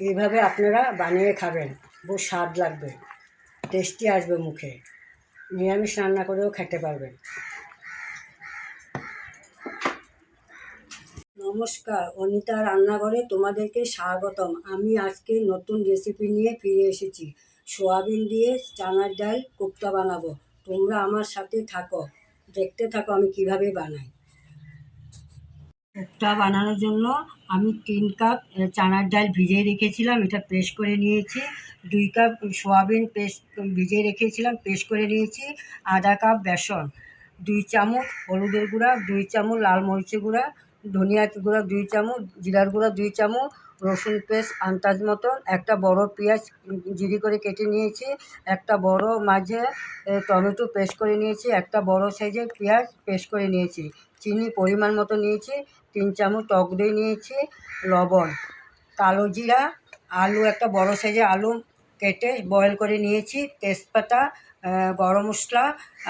এইভাবে আপনারা বানিয়ে খাবেন। বহু স্বাদ লাগবে। টেস্টি আসবে মুখে। নিরামিষ রান্না করেও খেতে পারবেন। নমস্কার, অনিতা রান্নাঘরে তোমাদেরকে স্বাগতম। আমি আজকে নতুন রেসিপি নিয়ে ফিরে এসেছি। সোয়াবিন দিয়ে চানার ডাল কোপ্তা বানাবো। তোমরা আমার সাথে থাকো। দেখতে থাকো আমি কীভাবে বানাই। কোপ্তা বানানোর জন্য আমি তিন কাপ চানার ডাল ভিজিয়ে রেখেছিলাম, এটা পেস্ট করে নিয়েছি। দুই কাপ সোয়াবিন পেস্ট ভিজিয়ে রেখেছিলাম, পেস্ট করে নিয়েছি, আধা কাপ বেসন, দুই চামচ হলুদের গুঁড়া, দুই চামচ লাল মরিচের গুঁড়া ধনিয়া গুঁড়া, দুই চামচ, জিরার গুঁড়া, দুই চামচ রসুন পেস্ট আন্দাজ মতন, একটা বড় পেঁয়াজ জিরি করে কেটে নিয়েছি, একটা বড় মাঝে টমেটো পেস্ট করে নিয়েছি, একটা বড় সাইজের পেঁয়াজ পেস্ট করে নিয়েছি, চিনি পরিমাণ মতো নিয়েছি, তিন চামচ টক দই নিয়েছি, লবণ, কালো জিরা, আলু, একটা বড় সাইজের আলু কেটে বয়েল করে নিয়েছি, তেজপাতা গরম মশলা,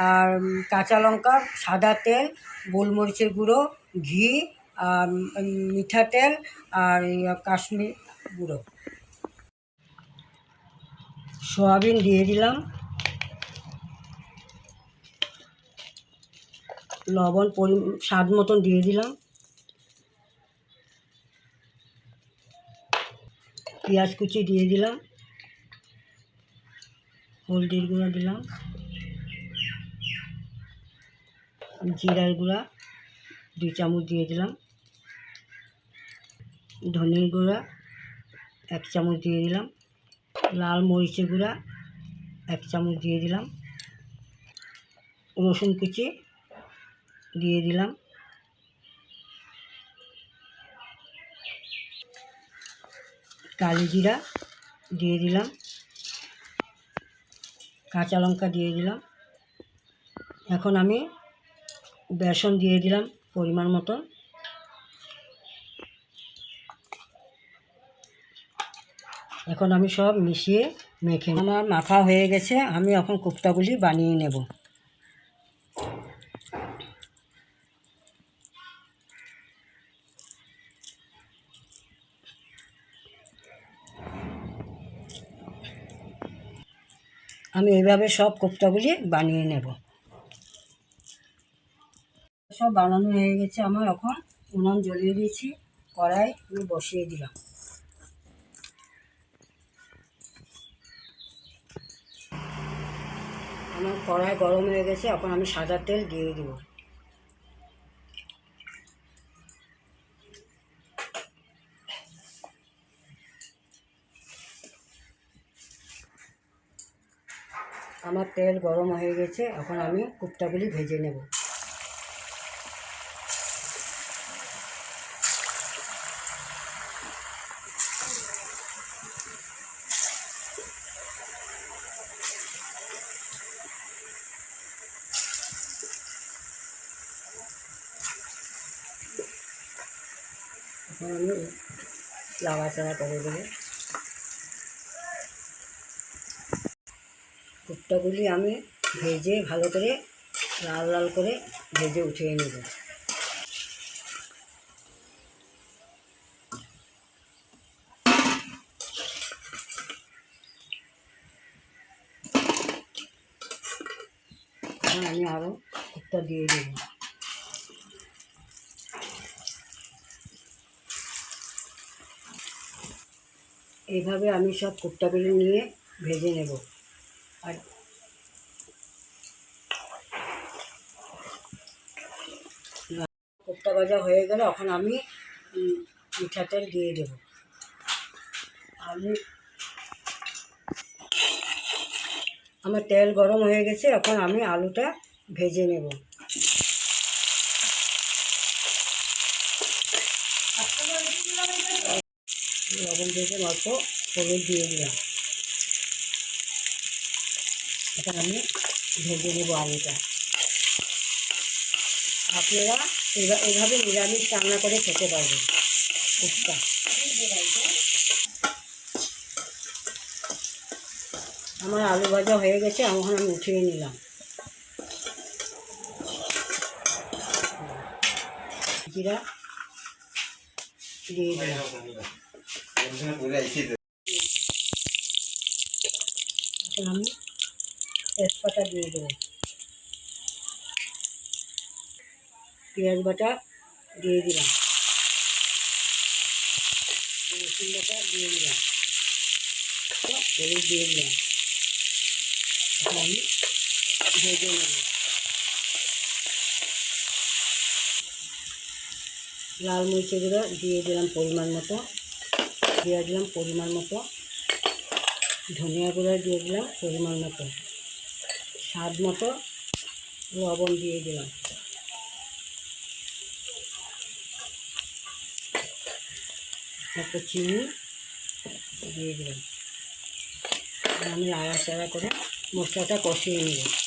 আর কাঁচা লঙ্কা, সাদা তেল, গোলমরিচের গুঁড়ো, ঘি আর উম, মিঠা তেল আর কাশ্মীর গুঁড়ো। সয়াবিন দিয়ে দিলাম। লবণ পরি স্বাদ মতন দিয়ে দিলাম। পেঁয়াজ কুচি দিয়ে দিলাম। হলদির গুঁড়া দিলাম। জিরার গুঁড়া। দুই চামচ দিয়ে দিলাম। ধনের গুঁড়া এক চামচ দিয়ে দিলাম। লাল মরিচের গুঁড়া এক চামচ দিয়ে দিলাম। রসুন কুচি দিয়ে দিলাম। কালি জিরা দিয়ে দিলাম। কাঁচা লঙ্কা দিয়ে দিলাম। এখন আমি বেসন দিয়ে দিলাম। পরিমাণ মতো এখন আমি সব মিশিয়ে মেখে আমার মাখা হয়ে গেছে, আমি এখন কোপ্তাগুলি বানিয়ে নেব। আমি এইভাবে সব কোপ্তাগুলি বানিয়ে নেব। সব বানানো হয়ে গেছে আমার এখন। উনুন জ্বলিয়ে দিয়েছি, কড়াই আমি বসিয়ে দিলাম। আমার কড়াই গরম হয়ে গেছে, এখন আমি সাদা তেল দিয়ে দিব। আমার তেল গরম হয়ে গেছে, এখন আমি কুপ্তাগুলি ভেজে নেব। আমি লাড়াচাড়া করে দেবো। কুপ্তাগুলি আমি ভেজে ভালো করে লাল লাল করে ভেজে উঠিয়ে নেব। আমি আরও কুপ্তা দিয়ে দেব। এইভাবে আমি সব কুপ্তাগুলি নিয়ে ভেজে নেব। আর কোপ্তা ভাজা হয়ে গেলে এখন আমি মিঠা তেল দিয়ে দেব। আমি আমার তেল গরম হয়ে গেছে, এখন আমি আলুটা ভেজে নেব। লবণ দিয়ে অল্প হলুদ দিয়ে দিলাম। এখন আমি ভেজে নেব আলুটা। আপনারা এভা- এভাবে নিরামিষ রান্না করে খেতে পারবেন। ফুচকা আমার আলু ভাজা হয়ে গেছে, এখন আমি উঠিয়ে নিলাম। জিরা দিয়ে দিলাম। আমি তেজপাতা দিয়ে দেবো পেঁয়াজ বাটা দিয়ে দিলাম রসুন বাটা দিয়ে দিলাম হলুদ দিয়ে দিলাম আমি ভেজে নেব লাল মরিচের গুঁড়ো দিয়ে দিলাম পরিমাণ মতো। দিয়ে দিলাম পরিমাণ মতো। ধনিয়া গুঁড়ো দিয়ে দিলাম পরিমাণ মতো। স্বাদ মতো লবণ দিয়ে দিলাম। তারপর চিনি দিয়ে দিলাম। আমি নাড়াচাড়া করে মশলাটা কষিয়ে নেব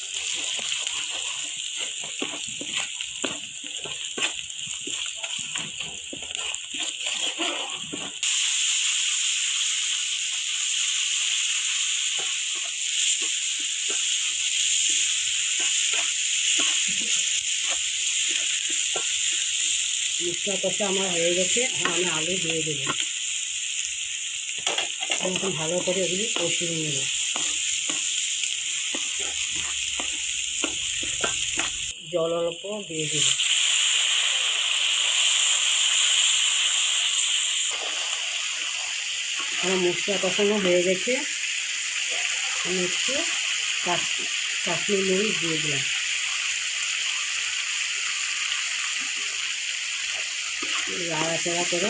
মশলা কষা আমার হয়ে গেছে, এখন আমি আলু দিয়ে দেবো। এখন ভালো করে এগুলি কষিয়ে নেব। জল অল্প দিয়ে দেবো। আমার মশলা কষানো হয়ে গেছে। আমি একটু কাশ্মীর মরিচ দিয়ে দিলাম। নাড়াচাড়া করে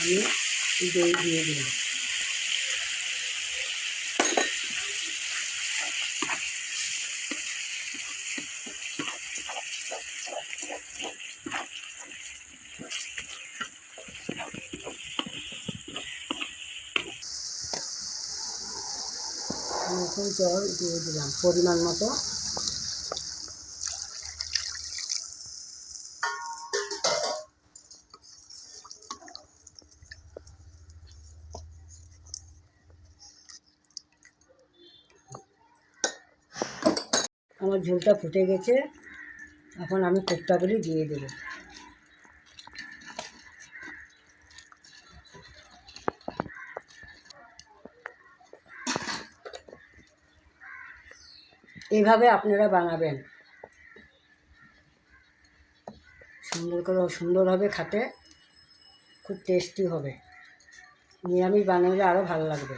আমি দই দিয়ে দিলাম। এখন জল দিয়ে দিলাম পরিমাণ মতো। আমার ঝোলটা ফুটে গেছে, এখন আমি কোপ্তাগুলি দিয়ে দেবো। এইভাবে আপনারা বানাবেন। সুন্দর করে সুন্দর হবে খাতে খুব টেস্টি হবে। নিরামিষ বানালে আরও ভালো লাগবে।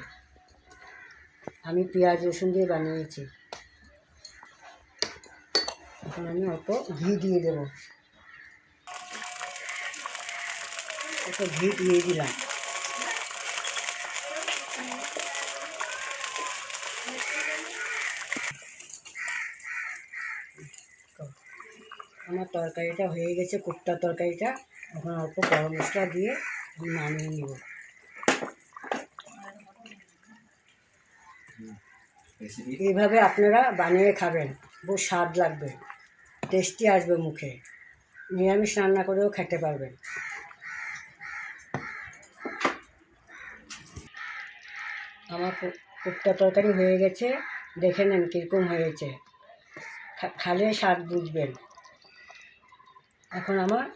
আমি পেঁয়াজ রসুন দিয়ে বানিয়েছি। এখন আমি অল্প ঘি দিয়ে দেবো। অল্প ঘি দিয়ে দিলাম। আমার তরকারিটা হয়ে গেছে কুপ্তার তরকারিটা। এখন অল্প গরম মশলা দিয়ে আমি নামিয়ে নেব। এইভাবে আপনারা বানিয়ে খাবেন। বহু স্বাদ লাগবে। টেস্টি আসবে মুখে। নিরামিষ রান্না করেও খেতে পারবেন। আমার কু- কুপ্তা তরকারি হয়ে গেছে। দেখে নেন কীরকম হয়েছে। খালে স্বাদ বুঝবেন। এখন আমার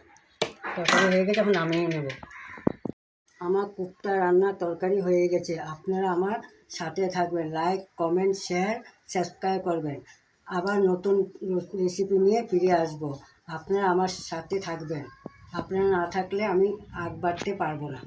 তরকারি হয়ে গেছে, এখন নামিয়ে নেব। আমার কুপ্তা রান্না তরকারি হয়ে গেছে। আপনারা আমার সাথে থাকবেন। লাইক, কমেন্ট, শেয়ার, সাবস্ক্রাইব করবেন। আবার নতুন রেসিপি নিয়ে ফিরে আসব। আপনারা আমার সাথে থাকবেন। আপনারা না থাকলে আমি আগ বাড়তে পারব না।